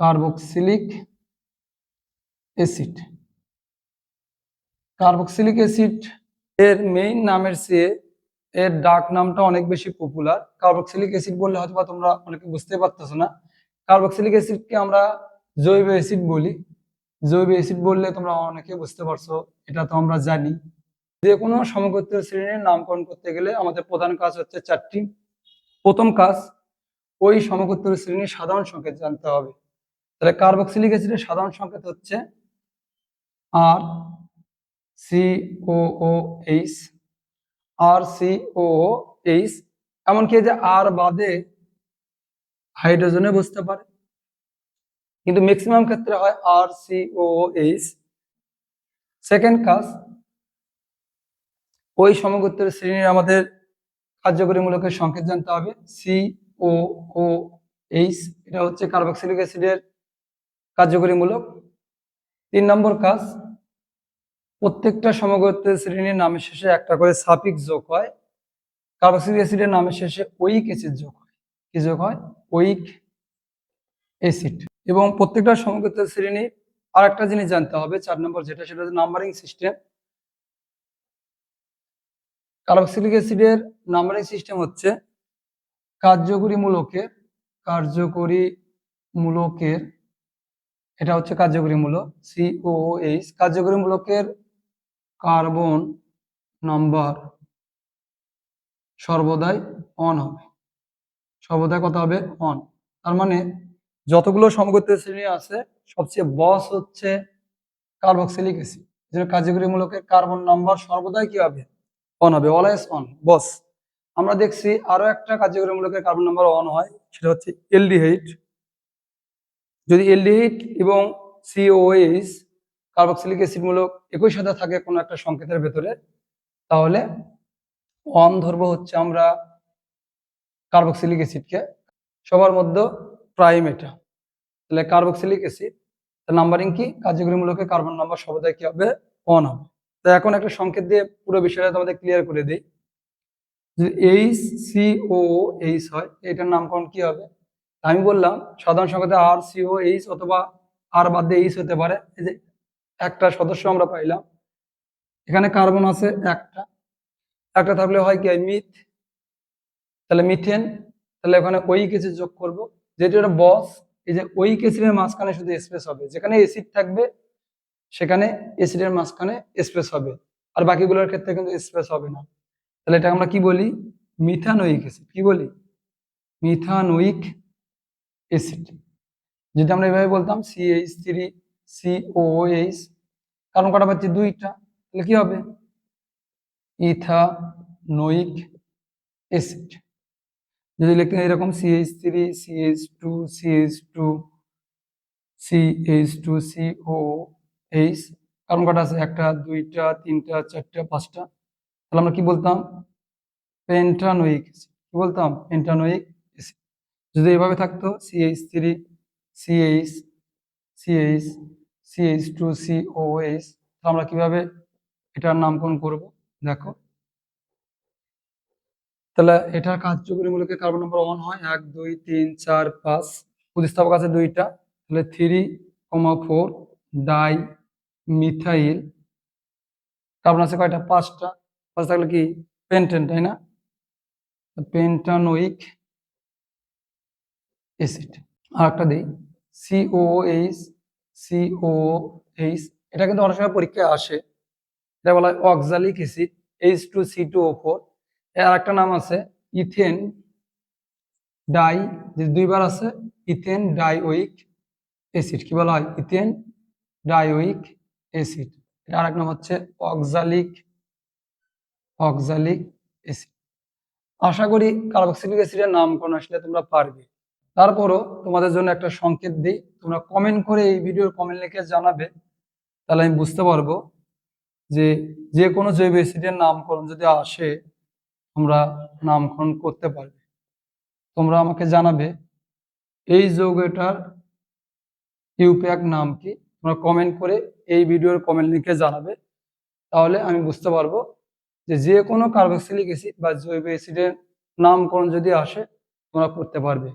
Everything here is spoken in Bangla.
Carboxylic acid. কার্বক্সিলিক অ্যাসিড এর মেইন নামের চেয়ে এর ডাক নামটা অনেক বেশি পপুলার কার্বক্সিলিক অ্যাসিড বললে হয়তো তোমরা অনেকে বুঝতে পারতেছো না। কার্বক্সিলিক অ্যাসিডকে আমরা জৈব অ্যাসিড বলি। জৈব অ্যাসিড বললে তোমরা অনেকে বুঝতে পারছ, এটা তো আমরা জানি। যে কোনো সমগোত্রীয় শ্রেণির নামকরণ করতে গেলে আমাদের প্রধান কাজ হচ্ছে চারটি। প্রথম কাজ, ওই সমগোত্রীয় শ্রেণির সাধারণ সংকেত জানতে হবে। তাহলে কার্বক্সিলিক অ্যাসিডের সাধারণ সংকেত হচ্ছে R C O H R C O H এমনকি যে আর বাদে হাইড্রোজেনে বসতে পারে। কিন্তু ম্যাক্সিমাম ক্ষেত্রে হয় R C O H second কাজ, ওই সমগোত্রের শ্রেণির আমাদের কার্যকরীমূলকের সংকেত জানতে হবে। সি ও ও এইচ এটা হচ্ছে কার্বক্সিলিক অ্যাসিডের কার্যকরীমূলক। তিন নম্বর কাজ, প্রত্যেকটা সমগোত্রের শ্রেণির নামের শেষে একটা করে সাপিক যোগ হয়। কার্বক্সিলিক অ্যাসিডের নামের শেষে ওইক অ্যাসিড যোগ হয়। কি যোগ হয়? Oic acid. এবং প্রত্যেকটা সমগোত্রের শ্রেণি আর একটা জিনিস জানতে হবে, চার নম্বর যেটা, সেটা হচ্ছে নাম্বারিং সিস্টেম কার্বক্সিলিক অ্যাসিডের নাম্বারিং সিস্টেম হচ্ছে কার্যকরী মূলকের কার্যকরী মূলকের এটা হচ্ছে কার্যকরী মূলক সিওএইচ কার্যকরী মূলকের কার্বন নাম্বার সর্বদাই অন হবে। সর্বদাই কত হবে? অন তার মানে যতগুলো সমগোত্রীয় শ্রেণি আছে, সবচেয়ে বস হচ্ছে কার্বক্সিলিক অ্যাসিড যেটা কার্যকরী মূলকের কার্বন নাম্বার সর্বদাই কি হবে? অন হবে অলওয়েজ অন বস। আমরা দেখছি আরও একটা কার্যকরী মূলকের কার্বন নাম্বার অন হয়, সেটা হচ্ছে এলডিহাইড। যদি এলডিহাইড এবং সিওএইচ কার্বক্সিলিক অ্যাসিড মূলক একই সাথে থাকে কোনো একটা সংকেতের ভেতরে, তাহলে অন ধরবো হচ্ছে আমরা কার্বক্সিলিক অ্যাসিডকে সবার মধ্যে প্রাইম এটা। তাহলে কার্বক্সিলিক অ্যাসিড নাম্বারিং কি? কার্যকরী মূলকে কার্বন নাম্বার সর্বদাই কি হবে? অন হবে। তো এখন একটা সংকেত দিয়ে পুরো বিষয়টা তোমাদের ক্লিয়ার করে দিই। যদি এইচ সি ও এইচ হয় এটার নামকরণ কি হবে? আমি বললাম, সাধারণ সংকেতে আর সি ও এইচ অথবা আর বাদ দিয়ে এইচ হতে পারে। এই যে একটা সদস্য আমরা পাইলাম, এখানে কার্বন আছে একটা। একটা থাকলে হয় কি মিথ, তাহলে মিথেন, তাহলে ওখানে ওই কেসি যোগ করব। যেটা একটা বস, এই যে ওই কেসিডের মাঝখানে শুধু স্পেস হবে। যেখানে এসিড থাকবে, সেখানে এসিডের মাঝখানে স্পেস হবে। আর বাকিগুলোর ক্ষেত্রে কিন্তু স্পেস হবে না। তাহলে এটা আমরা কি বলি? মিথানোইক অ্যাসিড কি বলি? মিথানোইক অ্যাসিড যদি আমরা এভাবে বলতাম সিএইচ থ্রি সিওএইচ কারণ কটা পাচ্ছি দুইটা, তাহলে কি হবে? Ethanoic acid. যদি লিখতেন এরকম CH three CH two CH two CH two CO H কারণ কটা আছে একটা, দুইটা, তিনটা, চারটা, পাঁচটা, তাহলে আমরা কি বলতাম? পেন্টানোইক কি বলতাম? পেন্টানোইক যদি এভাবে থাকতো CH three CH CH CH two COH আমরা কীভাবে এটার নামকরণ করব? দেখো। তাহলে এটার কার্যকরী মূলকে কার্বন নম্বর ওয়ান হয়। এক, দুই, তিন, চার, পাঁচ। প্রতিস্থাপক আছে দুইটা। তাহলে three comma four dimethyl carbon আছে কয়টা? পাঁচটা। পাঁচ থাকলে কি? পেন্টেন তাই না? পেন্টানোইক অ্যাসিড আর একটা দিই সিওএইচ সিওএইচ এটা কিন্তু অনেক সময় পরীক্ষায় আসে। এটা বলা হয় oxalic acid H two C two O four এর একটা নাম আছে ইথেন ডাই, যে দুইবার আছে, ইথেন ডাইওইক অ্যাসিড। কি বলা হয়? Ethane dioic acid. এটা আরেক নাম হচ্ছে অক্সালিক অক্সালিক অ্যাসিড আশা করি কার্বক্সিলিক অ্যাসিডের নামকরণ আসলে তোমরা পারবে। তারপরও তোমাদের জন্য একটা সংকেত দিই। তোমরা কমেন্ট করে এই ভিডিওর কমেন্ট লিখে জানাবে। তাহলে আমি বুঝতে পারব যে যে কোনো জৈব অ্যাসিডের নামকরণ যদি আসে তোমরা নামকরণ করতে পারবে। তোমরা আমাকে জানাবে, এই যৌগটার ইউপ্যাক নাম কি? তোমরা কমেন্ট করে এই ভিডিওর কমেন্ট লিখে জানাবে। তাহলে আমি বুঝতে পারব যে যে কোনো কার্বক্সিলিক অ্যাসিড বা জৈব অ্যাসিডের নামকরণ যদি আসে, তোমরা করতে পারবে।